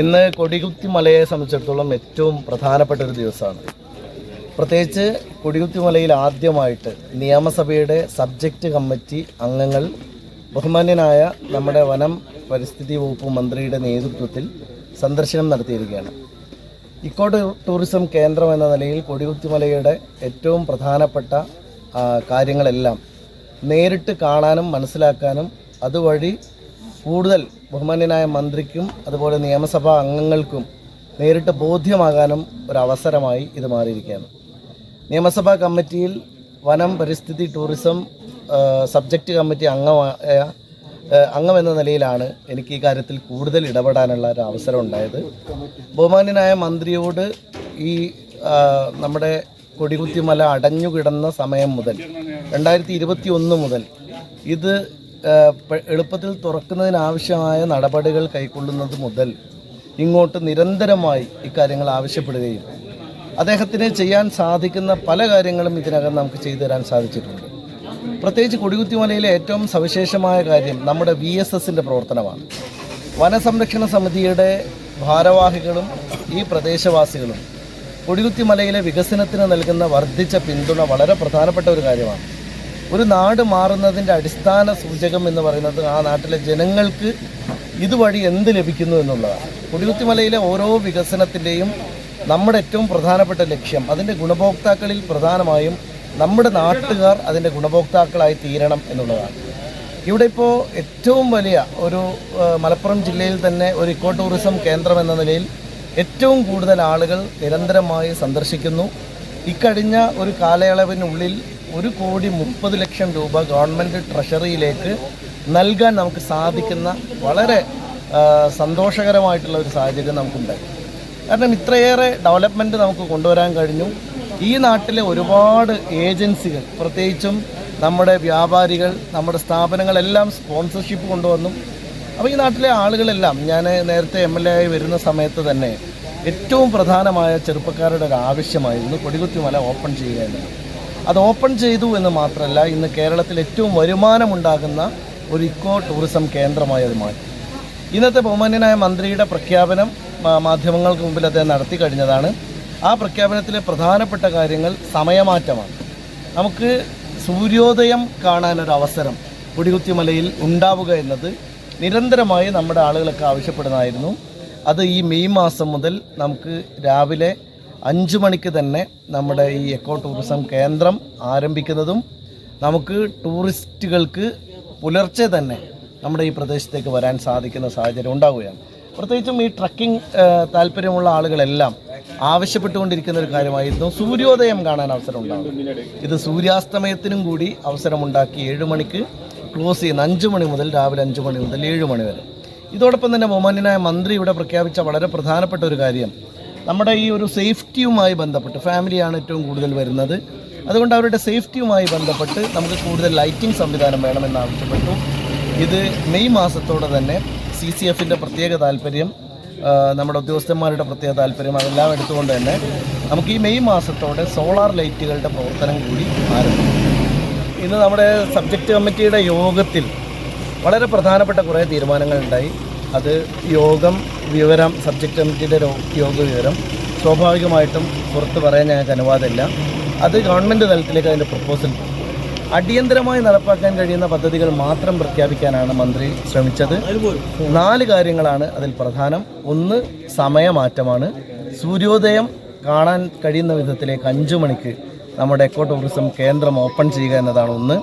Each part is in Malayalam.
ഇന്ന് കൊടികുത്തി മലയെ സംബന്ധിച്ചിടത്തോളം ഏറ്റവും പ്രധാനപ്പെട്ട ഒരു ദിവസമാണ്. പ്രത്യേകിച്ച് കൊടികുത്തി മലയിൽ ആദ്യമായിട്ട് നിയമസഭയുടെ സബ്ജക്റ്റ് കമ്മിറ്റി അംഗങ്ങൾ ബഹുമാന്യനായ നമ്മുടെ വനം പരിസ്ഥിതി വകുപ്പ് മന്ത്രിയുടെ നേതൃത്വത്തിൽ സന്ദർശനം നടത്തിയിരിക്കുകയാണ്. ഇക്കോ ടൂറിസം കേന്ദ്രം എന്ന നിലയിൽ കൊടികുത്തി മലയുടെ ഏറ്റവും പ്രധാനപ്പെട്ട കാര്യങ്ങളെല്ലാം നേരിട്ട് കാണാനും മനസ്സിലാക്കാനും അതുവഴി കൂടുതൽ ബഹുമാന്യനായ മന്ത്രിക്കും അതുപോലെ നിയമസഭാ അംഗങ്ങൾക്കും നേരിട്ട് ബോധ്യമാകാനും ഒരവസരമായി ഇത് മാറിയിരിക്കുകയാണ്. നിയമസഭാ കമ്മിറ്റിയിൽ വനം പരിസ്ഥിതി ടൂറിസം സബ്ജക്റ്റ് കമ്മിറ്റി അംഗമായ അംഗമെന്ന നിലയിലാണ് എനിക്ക് ഈ കാര്യത്തിൽ കൂടുതൽ ഇടപെടാനുള്ള ഒരു അവസരം ഉണ്ടായത്. ബഹുമാന്യനായ മന്ത്രിയോട് ഈ നമ്മുടെ കൊടികുത്തിമല അടഞ്ഞുകിടന്ന സമയം മുതൽ രണ്ടായിരത്തി ഇരുപത്തി ഒന്ന് മുതൽ ഇത് എളുപ്പത്തിൽ തുറക്കുന്നതിനാവശ്യമായ നടപടികൾ കൈക്കൊള്ളുന്നത് മുതൽ ഇങ്ങോട്ട് നിരന്തരമായി ഇക്കാര്യങ്ങൾ ആവശ്യപ്പെടുകയും അദ്ദേഹത്തിന് ചെയ്യാൻ സാധിക്കുന്ന പല കാര്യങ്ങളും ഇതിനകം നമുക്ക് ചെയ്തു തരാൻ സാധിച്ചിട്ടുണ്ട്. പ്രത്യേകിച്ച് കൊടികുത്തിമലയിലെ ഏറ്റവും സവിശേഷമായ കാര്യം നമ്മുടെ വി എസ് എസിന്റെ പ്രവർത്തനമാണ്. വനസംരക്ഷണ സമിതിയുടെ ഭാരവാഹികളും ഈ പ്രദേശവാസികളും കൊടികുത്തിമലയിലെ വികസനത്തിന് നൽകുന്ന വർദ്ധിച്ച പിന്തുണ വളരെ പ്രധാനപ്പെട്ട ഒരു കാര്യമാണ്. ഒരു നാട് മാറുന്നതിന്റെ അടിസ്ഥാന സൂചകം എന്ന് പറയുന്നത് ആ നാട്ടിലെ ജനങ്ങൾക്ക് ഇതുവഴി എന്ത് ലഭിക്കുന്നു എന്നുള്ളതാണ്. കുടികുത്തിമലയിലെ ഓരോ വികസനത്തിന്റെയും നമ്മുടെ ഏറ്റവും പ്രധാനപ്പെട്ട ലക്ഷ്യം അതിന്റെ ഗുണഭോക്താക്കളിൽ പ്രധാനമായും നമ്മുടെ നാട്ടുകാർ അതിന്റെ ഗുണഭോക്താക്കളായി തീരണം എന്നുള്ളതാണ്. ഇവിടെ ഇപ്പോൾ ഏറ്റവും വലിയ ഒരു മലപ്പുറം ജില്ലയിൽ തന്നെ ഒരു ഇക്കോ ടൂറിസം കേന്ദ്രം എന്ന നിലയിൽ ഏറ്റവും കൂടുതൽ ആളുകൾ നിരന്തരമായി സന്ദർശിക്കുന്നു. ഇക്കഴിഞ്ഞ ഒരു കാലയളവിനുള്ളിൽ ഒരു കോടി മുപ്പത് ലക്ഷം രൂപ ഗവൺമെന്റ് ട്രഷറിയിലേക്ക് നൽകാൻ നമുക്ക് സാധിക്കുന്ന വളരെ സന്തോഷകരമായിട്ടുള്ള ഒരു സാഹചര്യം നമുക്കുണ്ടായി. കാരണം ഇത്രയേറെ ഡെവലപ്മെന്റ് നമുക്ക് കൊണ്ടുവരാൻ കഴിഞ്ഞു. ഈ നാട്ടിലെ ഒരുപാട് ഏജൻസികൾ പ്രത്യേകിച്ചും നമ്മുടെ വ്യാപാരികൾ നമ്മുടെ സ്ഥാപനങ്ങളെല്ലാം സ്പോൺസർഷിപ്പ് കൊണ്ടുവന്നു. അപ്പോൾ ഈ നാട്ടിലെ ആളുകളെല്ലാം ഞാൻ നേരത്തെ എം എൽ എ ആയി വരുന്ന സമയത്ത് തന്നെ ഏറ്റവും പ്രധാനമായ ചെറുപ്പക്കാരുടെ ഒരു ആവശ്യമായിരുന്നു കൊടികുത്തിമല ഓപ്പൺ ചെയ്യുക എന്നത്. അത് ഓപ്പൺ ചെയ്തു എന്ന് മാത്രമല്ല ഇന്ന് കേരളത്തിൽ ഏറ്റവും വരുമാനമുണ്ടാകുന്ന ഒരു ഇക്കോ ടൂറിസം കേന്ദ്രമായി അത് മാറ്റി. ഇന്നത്തെ ബഹുമാന്യനായ മന്ത്രിയുടെ പ്രഖ്യാപനം മാധ്യമങ്ങൾക്ക് മുമ്പിൽ അദ്ദേഹം നടത്തി കഴിഞ്ഞതാണ്. ആ പ്രഖ്യാപനത്തിലെ പ്രധാനപ്പെട്ട കാര്യങ്ങൾ സമയമാറ്റമാണ്. നമുക്ക് സൂര്യോദയം കാണാനൊരവസരം കൊടികുത്തിമലയിൽ ഉണ്ടാവുക എന്നത് നിരന്തരമായി നമ്മുടെ ആളുകളൊക്കെ ആവശ്യപ്പെടുന്നതായിരുന്നു. അത് ഈ മെയ് മാസം മുതൽ നമുക്ക് രാവിലെ അഞ്ച് മണിക്ക് തന്നെ നമ്മുടെ ഈ എക്കോ ടൂറിസം കേന്ദ്രം ആരംഭിക്കുന്നതും നമുക്ക് ടൂറിസ്റ്റുകൾക്ക് പുലർച്ചെ തന്നെ നമ്മുടെ ഈ പ്രദേശത്തേക്ക് വരാൻ സാധിക്കുന്ന സാഹചര്യം ഉണ്ടാവുകയാണ്. പ്രത്യേകിച്ചും ഈ ട്രക്കിംഗ് താല്പര്യമുള്ള ആളുകളെല്ലാം ആവശ്യപ്പെട്ടുകൊണ്ടിരിക്കുന്ന ഒരു കാര്യമായിരുന്നു. സൂര്യോദയം കാണാൻ അവസരം ഉണ്ടാകും ഇത് സൂര്യാസ്തമയത്തിനും കൂടി അവസരമുണ്ടാക്കി ഏഴ് മണിക്ക് ക്ലോസ് ചെയ്യുന്ന അഞ്ച് മണി മുതൽ രാവിലെ അഞ്ച് മണി മുതൽ ഏഴ് മണി വരെ. ഇതോടൊപ്പം തന്നെ ബഹുമാന്യനായ മന്ത്രി ഇവിടെ പ്രഖ്യാപിച്ച വളരെ പ്രധാനപ്പെട്ട ഒരു കാര്യം. നമ്മുടെ ഈ ഒരു സേഫ്റ്റിയുമായി ബന്ധപ്പെട്ട് ഫാമിലിയാണ് ഏറ്റവും കൂടുതൽ വരുന്നത്. അതുകൊണ്ട് അവരുടെ സേഫ്റ്റിയുമായി ബന്ധപ്പെട്ട് നമുക്ക് കൂടുതൽ ലൈറ്റിംഗ് സംവിധാനം വേണമെന്ന് ആവശ്യപ്പെട്ടു ഇത് മെയ് മാസത്തോടെ തന്നെ സി സി എഫിന്റെ പ്രത്യേക താല്പര്യം നമ്മുടെ ഉദ്യോഗസ്ഥന്മാരുടെ പ്രത്യേക താല്പര്യം അതെല്ലാം എടുത്തുകൊണ്ട് തന്നെ നമുക്ക് ഈ മെയ് മാസത്തോടെ സോളാർ ലൈറ്റുകളുടെ പ്രവർത്തനം കൂടി ആരംഭിക്കും. ഇന്ന് നമ്മുടെ സബ്ജക്റ്റ് കമ്മിറ്റിയുടെ യോഗത്തിൽ വളരെ പ്രധാനപ്പെട്ട കുറേ തീരുമാനങ്ങളുണ്ടായി. അത് യോഗം വിവരം സബ്ജക്റ്റ് കമ്മിറ്റിയുടെ യോഗ വിവരം സ്വാഭാവികമായിട്ടും പുറത്ത് പറയാൻ ഞങ്ങൾക്ക് അനുവാദമില്ല. അത് ഗവൺമെന്റ് തലത്തിലേക്ക് അതിന്റെ പ്രപ്പോസൽ അടിയന്തരമായി നടപ്പാക്കാൻ കഴിയുന്ന പദ്ധതികൾ മാത്രം പ്രഖ്യാപിക്കാനാണ് മന്ത്രി ശ്രമിച്ചത്. നാല് കാര്യങ്ങളാണ് അതിൽ പ്രധാനം. ഒന്ന് സമയമാറ്റമാണ്. സൂര്യോദയം കാണാൻ കഴിയുന്ന വിധത്തിലേക്ക് അഞ്ചു മണിക്ക് നമ്മുടെ എക്കോ ടൂറിസം കേന്ദ്രം ഓപ്പൺ ചെയ്യുക എന്നതാണ് ഒന്ന്.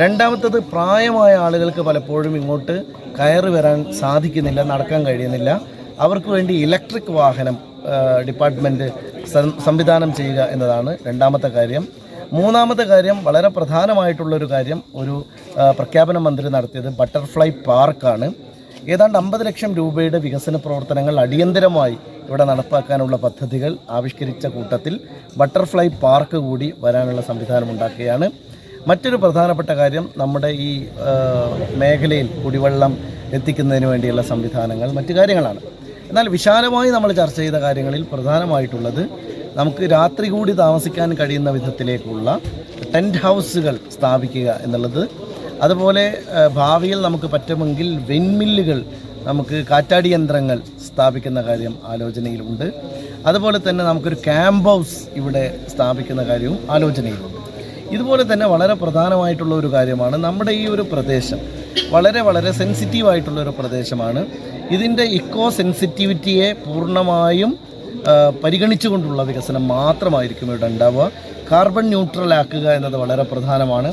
രണ്ടാമത്തത് പ്രായമായ ആളുകൾക്ക് പലപ്പോഴും ഇങ്ങോട്ട് കയറി വരാൻ സാധിക്കുന്നില്ല നടക്കാൻ കഴിയുന്നില്ല. അവർക്ക് വേണ്ടി ഇലക്ട്രിക് വാഹനം ഡിപ്പാർട്ട്മെന്റ് സംവിധാനം ചെയ്യുക എന്നതാണ് രണ്ടാമത്തെ കാര്യം. മൂന്നാമത്തെ കാര്യം വളരെ പ്രധാനമായിട്ടുള്ളൊരു കാര്യം ഒരു പ്രഖ്യാപന മന്ത്രി നടത്തിയത് ബട്ടർഫ്ലൈ പാർക്കാണ്. ഏതാണ്ട് അമ്പത് ലക്ഷം രൂപയുടെ വികസന പ്രവർത്തനങ്ങൾ അടിയന്തരമായി ഇവിടെ നടപ്പാക്കാനുള്ള പദ്ധതികൾ ആവിഷ്കരിച്ച കൂട്ടത്തിൽ ബട്ടർഫ്ലൈ പാർക്ക് കൂടി വരാനുള്ള സംവിധാനം ഉണ്ടാക്കുകയാണ്. മറ്റൊരു പ്രധാനപ്പെട്ട കാര്യം നമ്മുടെ ഈ മേഖലയിൽ കുടിവെള്ളം എത്തിക്കുന്നതിന് വേണ്ടിയുള്ള സംവിധാനങ്ങൾ മറ്റു കാര്യങ്ങളാണ്. എന്നാൽ വിശാലമായി നമ്മൾ ചർച്ച ചെയ്ത കാര്യങ്ങളിൽ പ്രധാനമായിട്ടുള്ളത് നമുക്ക് രാത്രി കൂടി താമസിക്കാൻ കഴിയുന്ന വിധത്തിലേക്കുള്ള ടെന്റ് ഹൗസുകൾ സ്ഥാപിക്കുക എന്നുള്ളത്. അതുപോലെ ഭാവിയിൽ നമുക്ക് പറ്റുമെങ്കിൽ വെൻമില്ലുകൾ നമുക്ക് കാറ്റാടി യന്ത്രങ്ങൾ സ്ഥാപിക്കുന്ന കാര്യം ആലോചനയിലുണ്ട്. അതുപോലെ തന്നെ നമുക്കൊരു ക്യാമ്പ് ഹൗസ് ഇവിടെ സ്ഥാപിക്കുന്ന കാര്യവും ആലോചനയിലുണ്ട്. ഇതുപോലെ തന്നെ വളരെ പ്രധാനമായിട്ടുള്ള ഒരു കാര്യമാണ് നമ്മുടെ ഈ ഒരു പ്രദേശം. വളരെ വളരെ സെൻസിറ്റീവ് ആയിട്ടുള്ള ഒരു പ്രദേശമാണ്. ഇതിന്റെ ഇക്കോ സെൻസിറ്റിവിറ്റിയെ പൂർണമായും പരിഗണിച്ചുകൊണ്ടുള്ള വികസനം മാത്രമായിരിക്കും ഇവിടെ ഉണ്ടാവുക. കാർബൺ ന്യൂട്രൽ ആക്കുക എന്നത് വളരെ പ്രധാനമാണ്.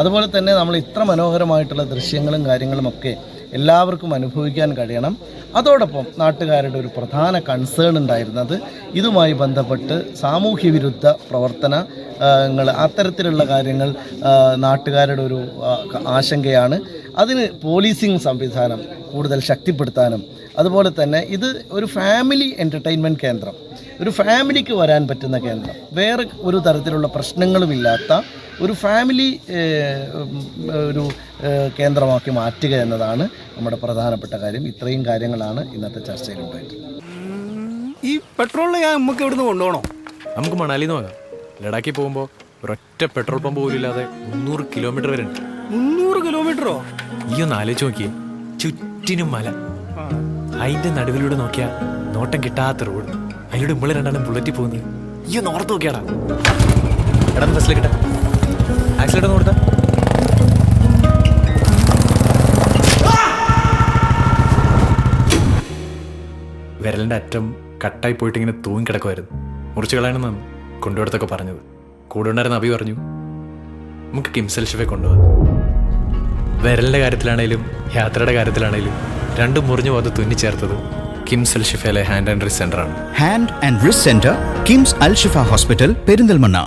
അതുപോലെ തന്നെ നമ്മൾ ഇത്ര മനോഹരമായിട്ടുള്ള ദൃശ്യങ്ങളും കാര്യങ്ങളുമൊക്കെ എല്ലാവർക്കും അനുഭവിക്കാൻ കഴിയണം. അതോടൊപ്പം നാട്ടുകാരുടെ ഒരു പ്രധാന കൺസേൺ ഉണ്ടായിരുന്നത് ഇതുമായി ബന്ധപ്പെട്ട് സാമൂഹ്യ വിരുദ്ധ പ്രവർത്തനങ്ങൾ അത്തരത്തിലുള്ള കാര്യങ്ങൾ നാട്ടുകാരുടെ ഒരു ആശങ്കയാണ്. അതിന് പോലീസിംഗ് സംവിധാനം കൂടുതൽ ശക്തിപ്പെടുത്താനും അതുപോലെ തന്നെ ഇത് ഒരു ഫാമിലി എന്റർടൈൻമെന്റ് കേന്ദ്രം. ഒരു ഫാമിലിക്ക് വരാൻ പറ്റുന്ന കേന്ദ്രം. വേറെ ഒരു തരത്തിലുള്ള പ്രശ്നങ്ങളുമില്ലാത്ത ഒരു ഫാമിലി ഒരു കേന്ദ്രമാക്കി മാറ്റുക എന്നതാണ് നമ്മുടെ പ്രധാനപ്പെട്ട കാര്യം. ഇത്രയും കാര്യങ്ങളാണ് ഇന്നത്തെ ചർച്ചയിലുണ്ടായിട്ടുള്ളത് ഈ പെട്രോൾ ഞാൻ നമുക്ക് ഇവിടുന്ന് കൊണ്ടുപോകണോ? നമുക്ക് മണാലി നോക്കാം ലഡാക്കിൽ പോകുമ്പോൾ ഒരൊറ്റ പെട്രോൾ പമ്പ് പോലും ഇല്ലാതെ മുന്നൂറ് കിലോമീറ്റർ വരെ ഉണ്ട്. മുന്നൂറ് കിലോമീറ്ററോ? ഈ ഒന്ന് ആലോചിച്ച് നോക്കിയേ. ചുറ്റിനും മല. അതിന്റെ നടുവിലൂടെ നോക്കിയാ നോട്ടം കിട്ടാത്ത റോഡ്. അതിലൂടെ നമ്മൾ രണ്ടാളും ബുള്ളറ്റിൽ പോകുന്നത് ഈ ഒന്ന് ഓർത്ത് നോക്കിയാടാ. എടാ ബസ്സിലേക്ക് ഇട്ടാ ആക്സിലേറ്റർ ഒന്ന് കൊടുത്താ. വിരലിന്റെ അറ്റം കട്ടായി പോയിട്ട് ഇങ്ങനെ തൂങ്ങി കിടക്കുമായിരുന്നു മുറിച്ച് കളയണമെന്നാണ് കൊണ്ടുപോടത്തൊക്കെ പറഞ്ഞത്. കൂടെ ഉണ്ടായിരുന്ന അഭി പറഞ്ഞു നമുക്ക് കിംസൽ ഷെഫെ കൊണ്ടുപോകാം. വിരലിന്റെ കാര്യത്തിലാണേലും യാത്രയുടെ കാര്യത്തിലാണേലും രണ്ടും മുറിഞ്ഞു പോകാതെ തുന്നിച്ചേർത്തത് കിംസൽ ഷിഫയിലെ ഹാൻഡ് ആൻഡ് റിസ് ആണ്. Hand and wrist centre KIMS Al Shifa hospital Perinthalmanna